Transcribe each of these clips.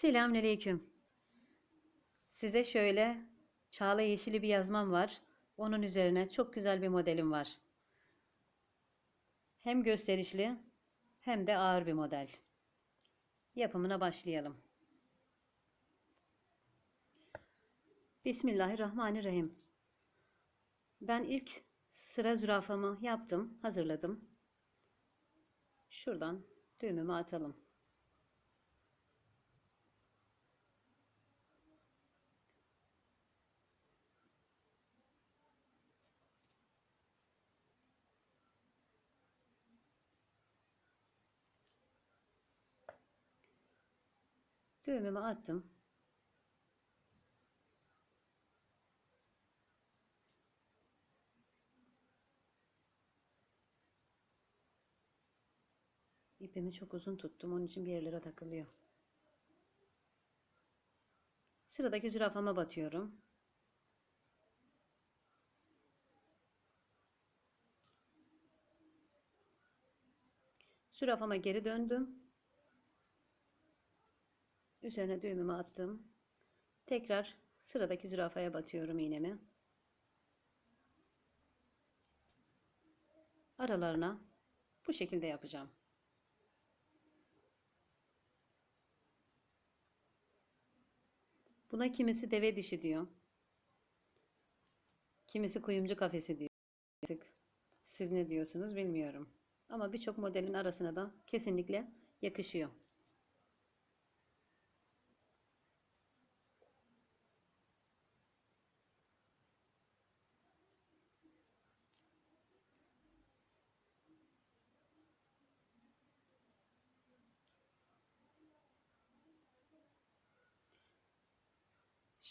Selamünaleyküm. Size şöyle çağla yeşili bir yazmam var. Onun üzerine çok güzel bir modelim var. Hem gösterişli hem de ağır bir model. Yapımına başlayalım. Bismillahirrahmanirrahim. Ben ilk sıra zürafamı yaptım, hazırladım. Şuradan düğümümü atalım. Düğümümü attım. İpimi çok uzun tuttum. Onun için bir yerlere takılıyor. Sıradaki zürafama batıyorum. Zürafama geri döndüm. Üzerine düğümümü attım. Tekrar sıradaki zürafaya batıyorum iğnemi. Aralarına bu şekilde yapacağım. Buna kimisi deve dişi diyor. Kimisi kuyumcu kafesi diyor. Siz ne diyorsunuz bilmiyorum. Ama birçok modelin arasına da kesinlikle yakışıyor.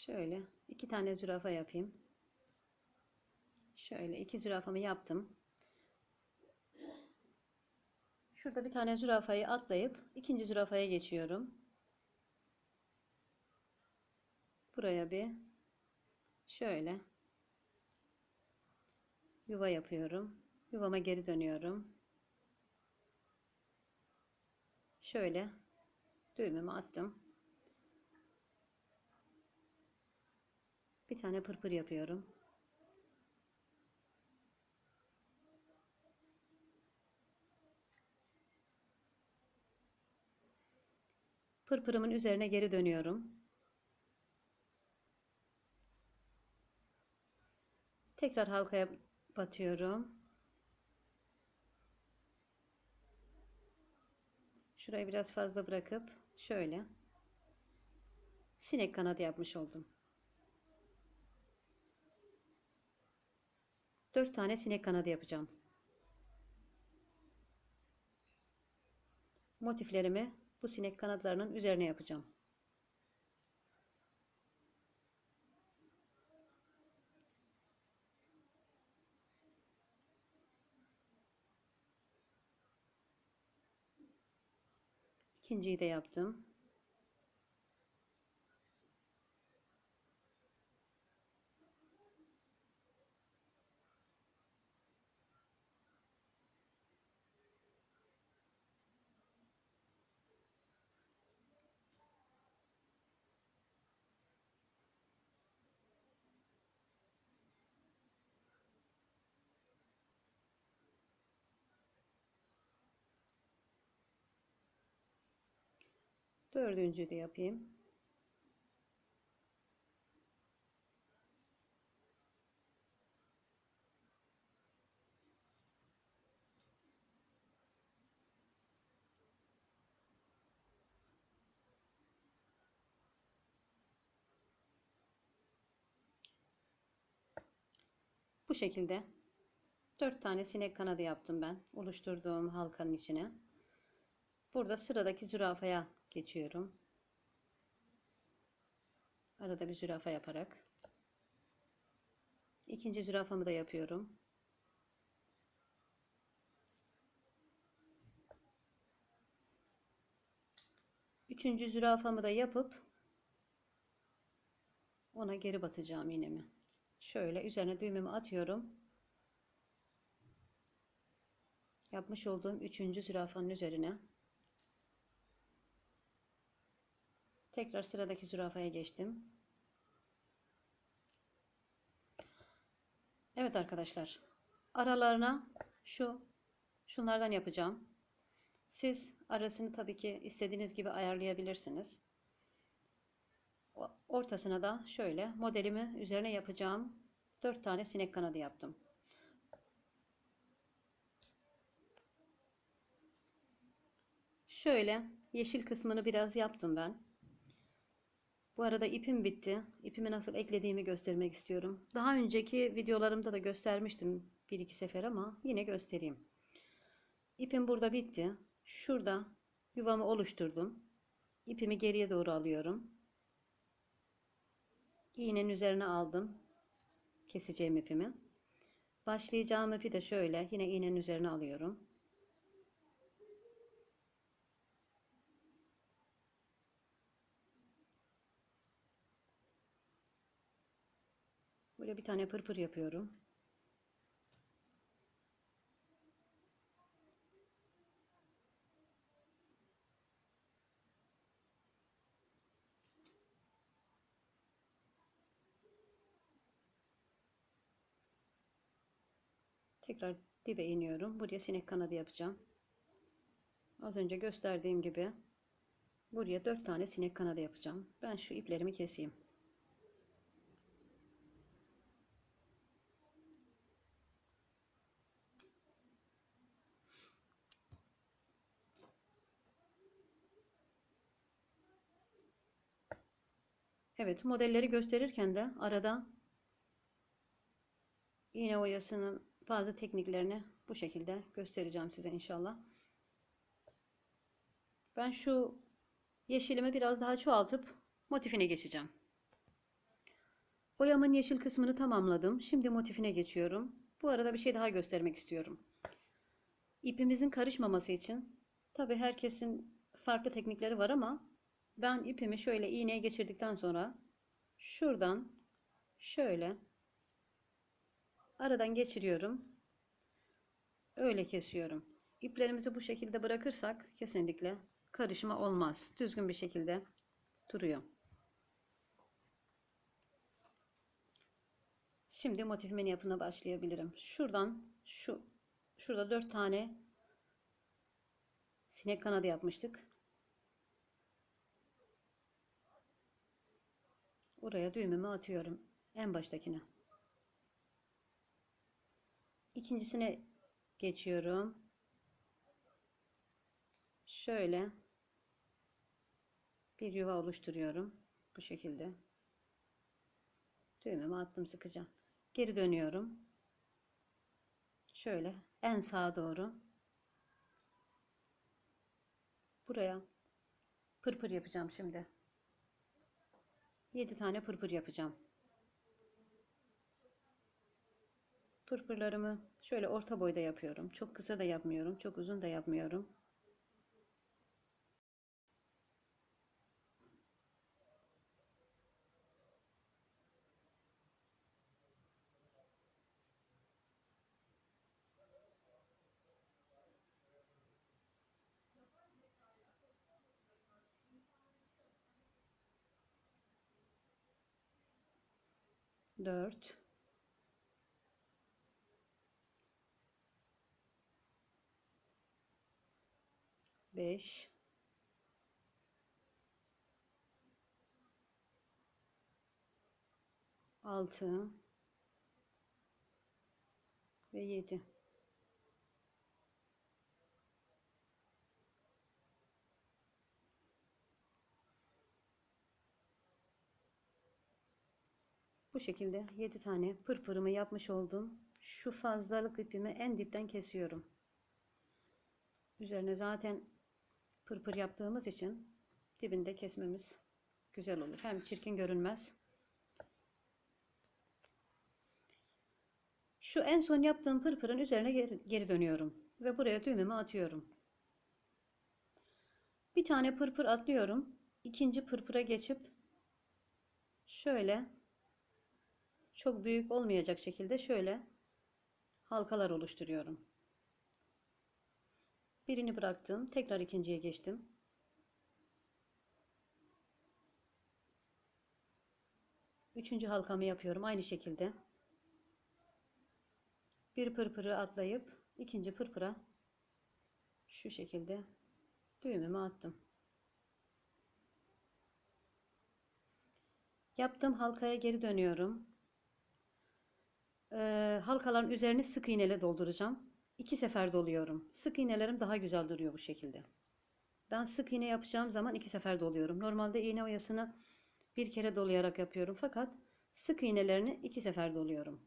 Şöyle iki tane zürafa yapayım. Şöyle iki zürafamı yaptım. Şurada bir tane zürafayı atlayıp ikinci zürafaya geçiyorum. Buraya bir şöyle yuva yapıyorum. Yuvama geri dönüyorum. Şöyle düğümümü attım. Bir tane pırpır yapıyorum. Pırpırımın üzerine geri dönüyorum. Tekrar halkaya batıyorum. Şurayı biraz fazla bırakıp şöyle sinek kanadı yapmış oldum. 4 tane sinek kanadı yapacağım. Motiflerimi bu sinek kanatlarının üzerine yapacağım. İkinciyi de yaptım. Dördüncüyü de yapayım. Bu şekilde dört tane sinek kanadı yaptım ben oluşturduğum halkanın içine. Burada sıradaki zürafaya geçiyorum. Arada bir zürafa yaparak. İkinci zürafamı da yapıyorum. Üçüncü zürafamı da yapıp ona geri batacağım iğnemi. Şöyle üzerine düğümümü atıyorum. Yapmış olduğum üçüncü zürafanın üzerine Tekrar sıradaki zürafaya geçtim. Evet arkadaşlar. Aralarına şu şunlardan yapacağım. Siz arasını tabii ki istediğiniz gibi ayarlayabilirsiniz. Ortasına da şöyle modelimi üzerine yapacağım 4 tane sinek kanadı yaptım. Şöyle yeşil kısmını biraz yaptım ben. Bu arada ipim bitti. İpimi nasıl eklediğimi göstermek istiyorum. Daha önceki videolarımda da göstermiştim bir iki sefer ama yine göstereyim. İpim burada bitti. Şurada yuvamı oluşturdum. İpimi geriye doğru alıyorum. İğnenin üzerine aldım. Keseceğim ipimi. Başlayacağım ipi de şöyle yine iğnenin üzerine alıyorum. Böyle bir tane pırpır yapıyorum. Tekrar dibe iniyorum. Buraya sinek kanadı yapacağım. Az önce gösterdiğim gibi buraya 4 tane sinek kanadı yapacağım. Ben şu iplerimi keseyim. Evet modelleri gösterirken de arada iğne oyasının bazı tekniklerini bu şekilde göstereceğim size inşallah. Ben şu yeşilimi biraz daha çoğaltıp motifine geçeceğim. Oyamın yeşil kısmını tamamladım. Şimdi motifine geçiyorum. Bu arada bir şey daha göstermek istiyorum. İpimizin karışmaması için tabi herkesin farklı teknikleri var ama ben ipimi şöyle iğneye geçirdikten sonra şuradan şöyle aradan geçiriyorum. Öyle kesiyorum. İplerimizi bu şekilde bırakırsak kesinlikle karışma olmaz. Düzgün bir şekilde duruyor. Şimdi motifimin yapımına başlayabilirim. Şuradan şu şurada dört tane sinek kanadı yapmıştık. Oraya düğümümü atıyorum. En baştakine. İkincisine geçiyorum. Şöyle bir yuva oluşturuyorum. Bu şekilde. Düğümümü attım sıkıca. Geri dönüyorum. Şöyle en sağa doğru. Buraya pırpır yapacağım şimdi. 7 tane pırpır yapacağım. Pırpırlarımı şöyle orta boyda yapıyorum. Çok kısa da yapmıyorum. Çok uzun da yapmıyorum. Dört. Beş. Altı. Ve yedi. Bu şekilde 7 tane pırpırımı yapmış oldum. Şu fazlalık ipimi en dipten kesiyorum. Üzerine zaten pırpır yaptığımız için dibinde kesmemiz güzel olur. Hem çirkin görünmez. Şu en son yaptığım pırpırın üzerine geri, dönüyorum. Ve buraya düğümümü atıyorum. Bir tane pırpır atlıyorum. İkinci pırpıra geçip şöyle çok büyük olmayacak şekilde şöyle halkalar oluşturuyorum. Birini bıraktım. Tekrar ikinciye geçtim. Üçüncü halkamı yapıyorum aynı şekilde. Bir pırpırı atlayıp ikinci pırpıra şu şekilde düğümümü attım. Yaptığım halkaya geri dönüyorum. Ee, halkaların üzerini sık iğneyle dolduracağım. İki sefer doluyorum. Sık iğnelerim daha güzel duruyor bu şekilde. Ben sık iğne yapacağım zaman iki sefer doluyorum. Normalde iğne oyasını bir kere dolayarak yapıyorum. Fakat sık iğnelerini iki sefer doluyorum.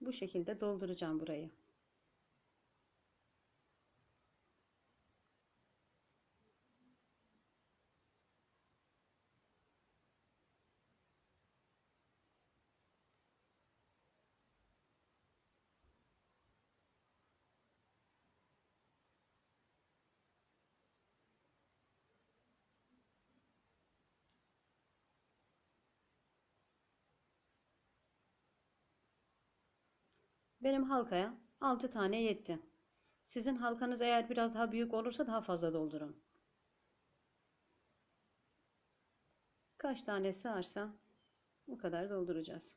Bu şekilde dolduracağım burayı. Benim halkaya 6 tane yetti. Sizin halkanız eğer biraz daha büyük olursa daha fazla doldurun. Kaç tane sığarsa bu kadar dolduracağız.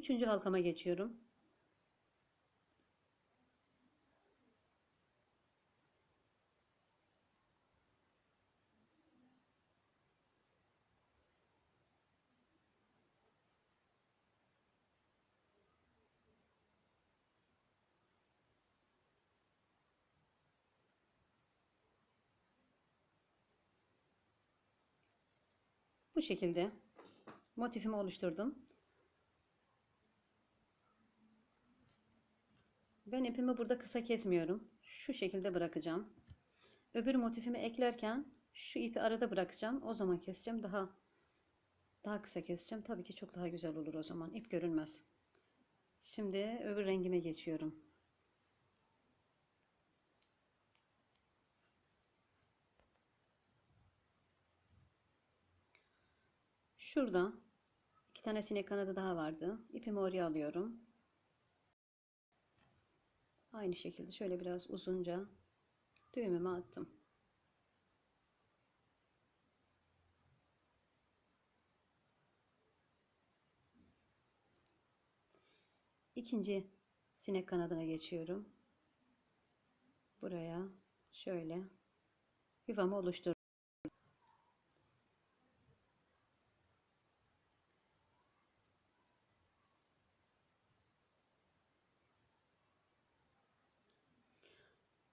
Üçüncü halkama geçiyorum. Bu şekilde motifimi oluşturdum. Ben ipimi burada kısa kesmiyorum. Şu şekilde bırakacağım. Öbür motifimi eklerken şu ipi arada bırakacağım. O zaman keseceğim. Daha daha kısa keseceğim. Tabii ki çok daha güzel olur o zaman. İp görünmez. Şimdi öbür rengime geçiyorum. Şurada iki tane sinek kanadı daha vardı. İpimi oraya alıyorum. Aynı şekilde şöyle biraz uzunca düğümümü attım. İkinci sinek kanadına geçiyorum. Buraya şöyle yuvamı oluştur.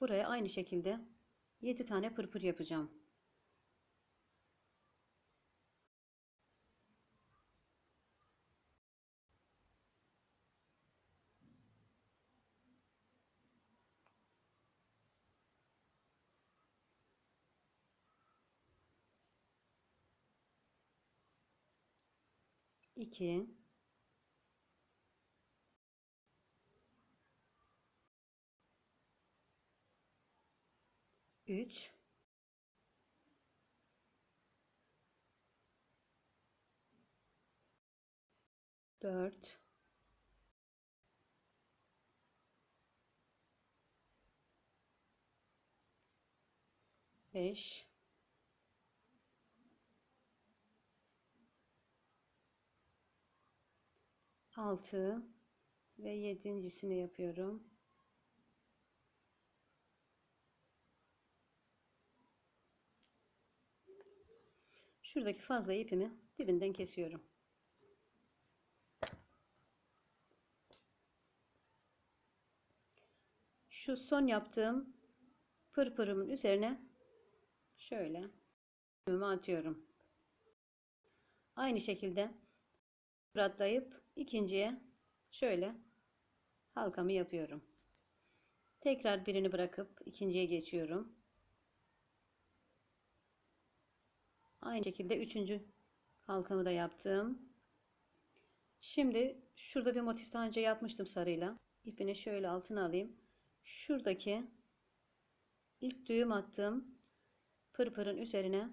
Buraya aynı şekilde 7 tane pırpır yapacağım. İki, üç, dört, beş, altı. Ve yedincisini yapıyorum. Şuradaki fazla ipimi dibinden kesiyorum. Şu son yaptığım pırpırımın üzerine şöyle ipimi atıyorum. Aynı şekilde atlayıp ikinciye şöyle halkamı yapıyorum. Tekrar birini bırakıp ikinciye geçiyorum. Aynı şekilde üçüncü halkamı da yaptım. Şimdi şurada bir motif daha önce yapmıştım sarıyla. İpini şöyle altına alayım. Şuradaki ilk düğüm attığım pırpırın üzerine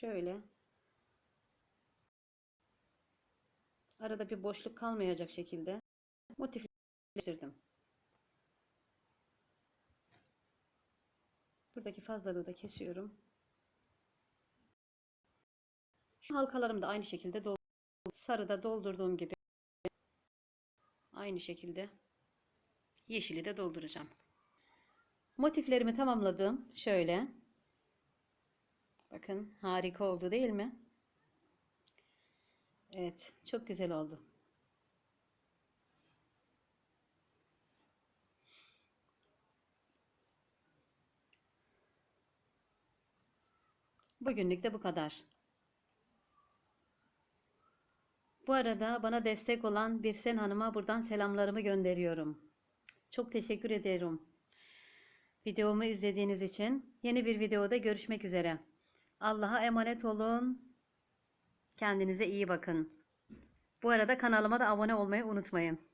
şöyle arada bir boşluk kalmayacak şekilde motifleştirdim. Buradaki fazlalığı da kesiyorum. Halkalarımı da aynı şekilde dolduruyorum. Sarıda doldurduğum gibi aynı şekilde yeşili de dolduracağım. Motiflerimi tamamladım. Şöyle. Bakın harika oldu değil mi? Evet, çok güzel oldu. Bugünlük de bu kadar. Bu arada bana destek olan Birsen Hanım'a buradan selamlarımı gönderiyorum. Çok teşekkür ederim. Videomu izlediğiniz için yeni bir videoda görüşmek üzere. Allah'a emanet olun. Kendinize iyi bakın. Bu arada kanalıma da abone olmayı unutmayın.